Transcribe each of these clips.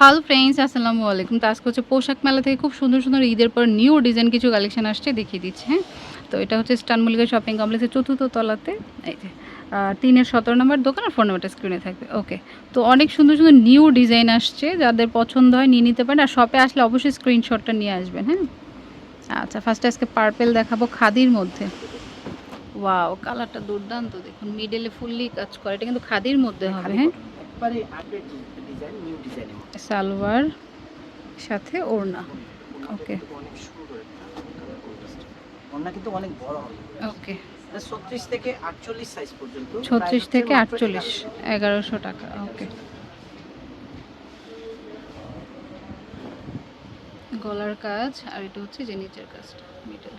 Hello friends আসসালামু আলাইকুম। তো আজকে হচ্ছে পোশাক মেলা থেকে খুব সুন্দর সুন্দর ঈদের পর নিউ ডিজাইন কিছু কালেকশন আসছে দেখিয়ে দিচ্ছে হ্যাঁ? তো এটা হচ্ছে স্টান মল্লিকা শপিং কমপ্লেক্সের চতুর্থ তলাতে এই যে তিনের সতেরো নম্বর দোকান আর ফোন নাম্বারটা স্ক্রিনে থাকবে ওকে তো অনেক সুন্দর সুন্দর নিউ ডিজাইন আসছে যাদের পছন্দ হয় নিয়ে নিতে পারেন আর শপে আসলে অবশ্যই স্ক্রিনশটটা নিয়ে আসবেন হ্যাঁ? আচ্ছা ফার্স্টে আজকে পার্পেল দেখাবো খাদির মধ্যে। ওয়াও কালারটা দুর্দান্ত দেখুন মিডলে ফুললি কাজ করে এটা কিন্তু খাদির মধ্যে হবে হ্যাঁ? একবারে আপডেট ডিজাইন নিউ ডিজাইনের সালোয়ার সাথে ওড়না। ওকে অনেক সুন্দর contrast। ওড়না কিন্তু অনেক বড় হবে। ওকে এটা 36 থেকে 48 সাইজ পর্যন্ত। ছত্রিশ Price থেকে হচ্ছে মাত্র আটচল্লিশ এগারোশো। টাকা ওকে গলার কাজ আর এটা হচ্ছে যে নিচের কাজটা মিডল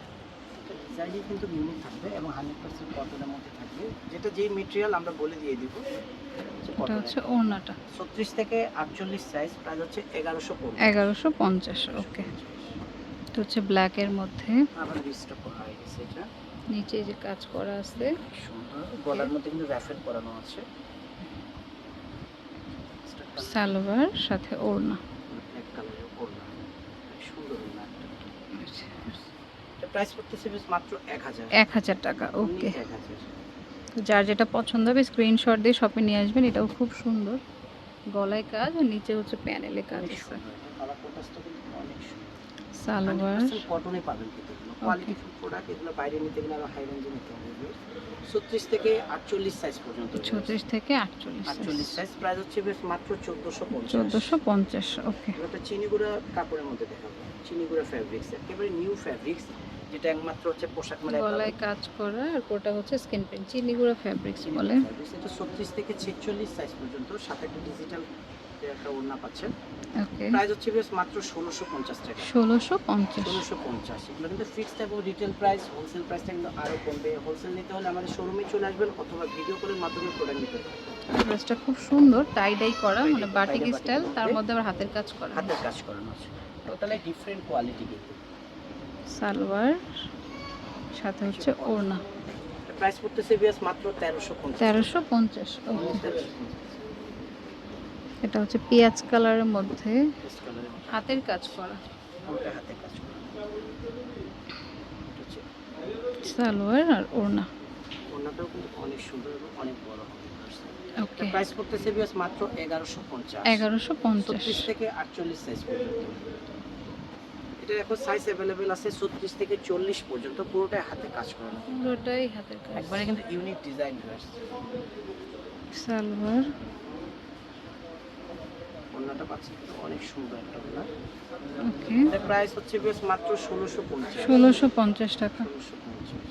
ডিজাইনই কিন্তু ইউনিক থাকবে এবং 100% কটনের মধ্যে থাকবে। যেটা যে ম্যাটেরিয়াল আমরা বলে দিয়ে দিব এটা হচ্ছে ওড়নাটা। 36 থেকে 48 সাইজ প্রাইস হচ্ছে 1150 এগারোশো পঞ্চাশ ওকে এটা হচ্ছে মধ্যে। আবার রিস্টক করা হয়ে গেছে এটা। নিচে যে কাজ করা আছে। সুন্দর। গলার মধ্যে কিন্তু র্যাফেল করানো আছে। সালোয়ার সাথে ওড়না। ব্ল্যাক কালারের ওড়না। সুন্দর ওড়না একটা। এটা প্রাইস পড়তেছে মাত্র 1000 এক হাজার টাকা ওকে 1000 তো যার যেটা পছন্দ হবে স্ক্রিনশট দিয়ে শপে নিয়ে আসবেন এটাও খুব সুন্দর। গলায় কাজ আর নিচে হচ্ছে প্যানেলে কাজ আছে সালোয়ার। কটনে পাবেন কিন্তু কোয়ালিটি ফুল প্রোডাক্ট এগুলো বাইরে নিতে গেলে আরও হাই রেঞ্জে নিতে হবে। 36 থেকে 48 সাইজ পর্যন্ত ছত্রিশ থেকে আটচল্লিশ 48 সাইজ প্রাইস হচ্ছে বেশ মাত্র 1450 চোদ্দোশো পঞ্চাশ ওকে একটা চিনিগুড়া কাপড়ের মধ্যে দেখাবো। চিনিগুড়া ফ্যাব্রিক্স একেবারে নিউ ফ্যাব্রিক্স যেটা একমাত্র হচ্ছে পোশাক মেলায় গলায় কাজ করা আর কোটা হচ্ছে স্কিন প্রিন্ট চিনিগুড়া ফ্যাব্রিক্স বলে। এটা 36 থেকে 46 সাইজ পর্যন্ত সাথে একটা ডিজিটাল একটা ওড়না পাচ্ছেন ওকে প্রাইস হচ্ছে বেশ মাত্র 1650 টাকা। ষোলোশো পঞ্চাশ। ষোলোশো পঞ্চাশ। এগুলো কিন্তু ফিক্সড এবং রিটেল প্রাইস হোলসেল প্রাইসটা কিন্তু আরও কমবে। হোলসেল নিতে হলে আমাদের শোরুমে চলে আসবেন অথবা ভিডিও কলের মাধ্যমে প্রোডাক্ট নিতে ড্রেসটা খুব সুন্দর টাই ডাই করা মানে বাটিক স্টাইল তার মধ্যে। মধ্যে আবার হাতের কাজ করা। হাতের কাজ করানো আছে। টোটালি ডিফারেন্ট কোয়ালিটি কিন্তু। সালোয়ার সাথে হচ্ছে ওড়না। প্রাইস পড়তেছে বিয়াস মাত্র তেরোশো পঞ্চাশ। পঞ্চাশ ওকে। তেরোশো এটা হচ্ছে পেঁয়াজ কালারের মধ্যে হাতের কাজ করা। পুরোটা হাতে কাজ হচ্ছে সালোয়ার আর ওড়না। ওড়নাটাও কিন্তু অনেক সুন্দর এবং অনেক বড় ওকে। প্রাইস পড়তেছে বিয়াস মাত্র থেকে আটচল্লিশ সাইজ পর্যন্ত। এটার এখন সাইজ অ্যাভেলেবেল আছে ছত্রিশ থেকে চল্লিশ পর্যন্ত পুরোটাই হাতে কাজ করানো পুরোটাই হাতের কাজ। একবারে কিন্তু ইউনিক ডিজাইন আসছে। সালোয়ার। ওড়নাটা পাচ্ছি অনেক সুন্দর একটা ওড়না। ওকে। প্রাইস হচ্ছে বেশ মাত্র ষোলোশো পঞ্চাশ। ষোলোশো পঞ্চাশ টাকা। ষোলোশো পঞ্চাশ।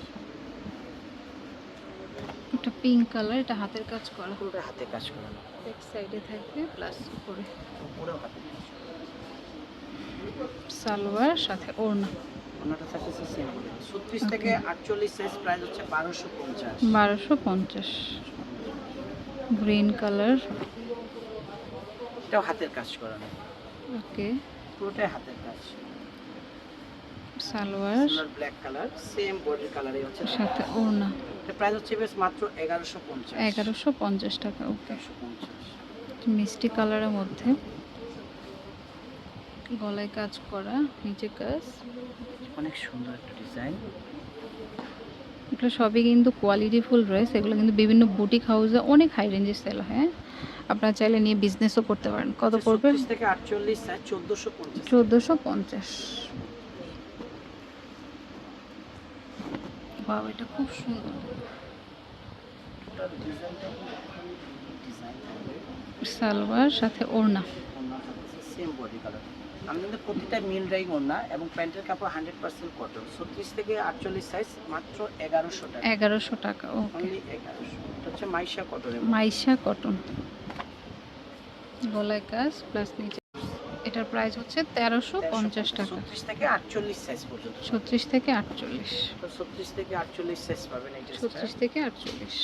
এটা পিঙ্ক কালার এটা হাতের কাজ করা। পুরোটা হাতে কাজ করানো এক সাইডে থাকবে প্লাস উপরে। পুরো হাতে। সালোয়ার সাথে ওড়না। ওড়নাটা থাকতেছে সেম থেকে সাইজ প্রাইস হচ্ছে গ্রিন কালার এটাও হাতের কাজ করানো ওকে। পুরোটাই হাতের কাজ। সালোয়ার। ব্ল্যাক কালার সেম কালারই হচ্ছে। সাথে ওড়না। এটা প্রাইস হচ্ছে বেশ মাত্র এগারোশো পঞ্চাশ। এগারোশো পঞ্চাশ টাকা ওকে। মিষ্টি কালারের মধ্যে। গলায় কাজ করা নিচে কাজ। অনেক সুন্দর একটা ডিজাইন। এগুলো সবই কিন্তু কোয়ালিটি ফুল ড্রেস এগুলো কিন্তু বিভিন্ন বুটিক হাউসে অনেক হাই রেঞ্জে সেল হয় হ্যাঁ? আপনারা চাইলে নিয়ে বিজনেসও করতে পারেন। কত পড়বে? থেকে আটচল্লিশ চোদ্দোশো পঞ্চাশ। চোদ্দোশো বাবা এটা খুব সুন্দর। সালোয়ার সাথে ওড়না। সেম বডি কালার আমি কিন্তু প্রতিটা মিল রাইং ওড়না এবং প্যান্টের কাপড় হান্ড্রেড পার্সেন্ট কটন। ছত্রিশ থেকে আটচল্লিশ সাইজ মাত্র এগারোশো টাকা। এগারোশো টাকা অনলি এগারোশো। এটা হচ্ছে মাইশা কটনের মাইশা কটন গলায় কাজ প্লাস নিচে এটার প্রাইস হচ্ছে তেরোশো পঞ্চাশ টাকা। ছত্রিশ থেকে আটচল্লিশ সাইজ পর্যন্ত। ছত্রিশ থেকে আটচল্লিশ। ছত্রিশ থেকে আটচল্লিশ সাইজ পাবেন এই ছত্রিশ থেকে আটচল্লিশ।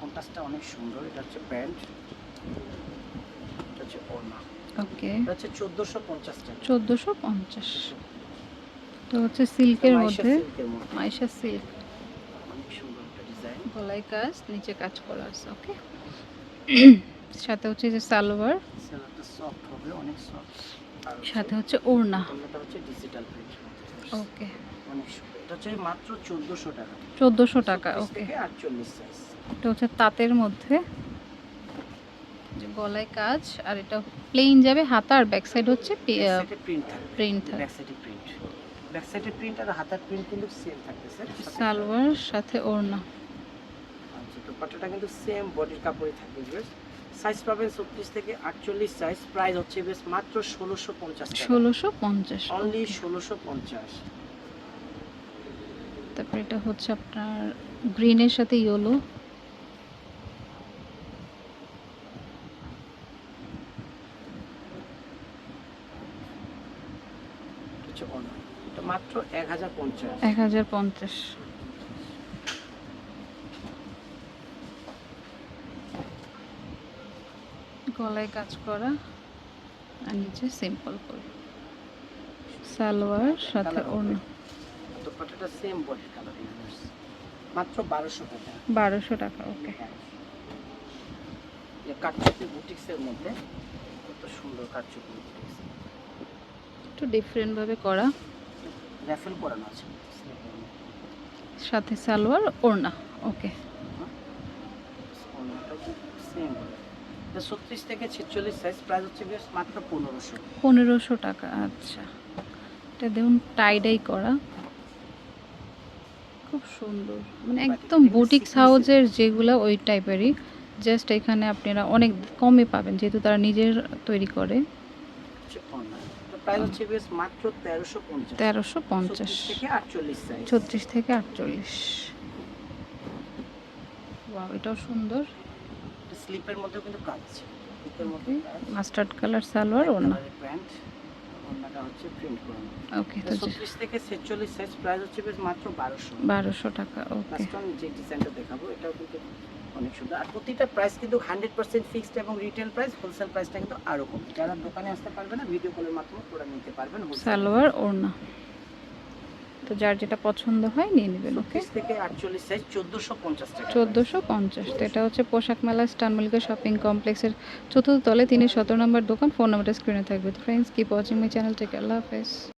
কন্ট্রাস্টটা অনেক সুন্দর এটা হচ্ছে প্যান্ট। এটা ওকে। হচ্ছে চোদ্দোশো পঞ্চাশ টাকা। চোদ্দোশো পঞ্চাশ। তো হচ্ছে সিল্কের মধ্যে? মাইশা সিল্ক। অনেক সুন্দর একটা ডিজাইন। গলায় কাজ নিচে কাজ করা আছে ওকে? সাথে হচ্ছে যে সালোয়ার। সফট হবে অনেক সফট সাথে হচ্ছে ওড়না। এটা হচ্ছে ডিজিটাল প্রিন্ট ওকে। অনেক সুন্দর। এটা হচ্ছে মাত্র চোদ্দোশো টাকা। চোদ্দোশো টাকা ওকে থেকে আটচল্লিশ সাইজ এটা হচ্ছে তাঁতের মধ্যে। যে গলায় কাজ আর এটা প্লেন যাবে হাতা আর ব্যাক সাইড হচ্ছে প্রিন্ট প্রিন্ট ব্যাক সাইডে প্রিন্ট ব্যাক সাইডে প্রিন্ট আর হাতার প্রিন্ট কিন্তু সেম থাকবে স্যার সালোয়ার সাথে ওড়না। আচ্ছা দুপাট্টাটা কিন্তু সেম বডির কাপড়ই থাকবে বেশ সাইজ পাবেন ছত্রিশ থেকে আটচল্লিশ সাইজ প্রাইস হচ্ছে বেশ মাত্র ষোলোশো পঞ্চাশ ষোলোশো পঞ্চাশ অনলি ষোলোশো পঞ্চাশ। তারপর এটা হচ্ছে আপনার গ্রিনের সাথে ইয়েলো হচ্ছে অন্য এটা মাত্র এক হাজার পঞ্চাশ। এক হাজার পঞ্চাশ। গলায় কাজ করা আর নিচে সিম্পল করে। সালোয়ার সাথে Colour ওড়না। দুপাট্টাটা সেম কালার মাত্র বারোশো টাকা। বারোশো টাকা ওকে কাটচুপি বুটিক্সের মধ্যে কত সুন্দর কাটচুপি বুটিক্স। একটু ডিফারেন্টভাবে করা। র্যাফেল করানো আছে। সাথে সালোয়ার ওড়না ওকে। ছত্রিশ থেকে ছেচল্লিশ সাইজ প্রাইস হচ্ছে মাত্র পনেরোশো। পনেরোশো টাকা আচ্ছা। এটা দেখুন টাইডাই করা। খুব সুন্দর। মানে একদম বুটিক্স হাউজের যেগুলো ওই টাইপেরই জাস্ট এখানে আপনারা অনেক কমে পাবেন যেহেতু তারা নিজের তৈরি করে। প্রাইস হচ্ছে বেশ মাত্র তেরোশো পঞ্চাশ। তেরোশো পঞ্চাশ। ছত্রিশ থেকে আটচল্লিশ সাইজ ছত্রিশ থেকে আটচল্লিশ। ওয়াও এটাও সুন্দর। স্লিপের মধ্যেও কিন্তু কাজ স্লিপের মধ্যে মাস্টার্ড কালার সালোয়ার ওড়না। প্যান্ট ওড়নাটা হচ্ছে প্রিন্ট করানো ওকে তো থেকে ছেচল্লিশ সাইজ প্রাইস হচ্ছে বেশ মাত্র বারোশো। বারোশো টাকা ওকে লাস্ট যে ডিজাইনটা দেখাবো এটাও কিন্তু অনেক সুন্দর। আর প্রতিটা প্রাইস কিন্তু হান্ড্রেড পার্সেন্ট ফিক্সড এবং রিটেল প্রাইস হোলসেল প্রাইসটা কিন্তু আরও কম। যারা দোকানে আসতে পারবে না ভিডিও কলের মাধ্যমে প্রোডাক্ট নিতে পারবেন সালোয়ার ওড়না। তো যার যেটা পছন্দ হয় নিয়ে নেবেন ওকে থেকে আটচল্লিশ সাইজ চোদ্দোশো পঞ্চাশ টাকা। চোদ্দোশো পঞ্চাশ। তো এটা হচ্ছে পোশাক মেলা স্টান মল্লিকা শপিং কমপ্লেক্সের চতুর্থ তলে তিনি সতেরো নম্বর দোকান। ফোন নাম্বারটা স্ক্রিনে থাকবে। তো friends keep watching my channel take আল্লাহ হাফেজ।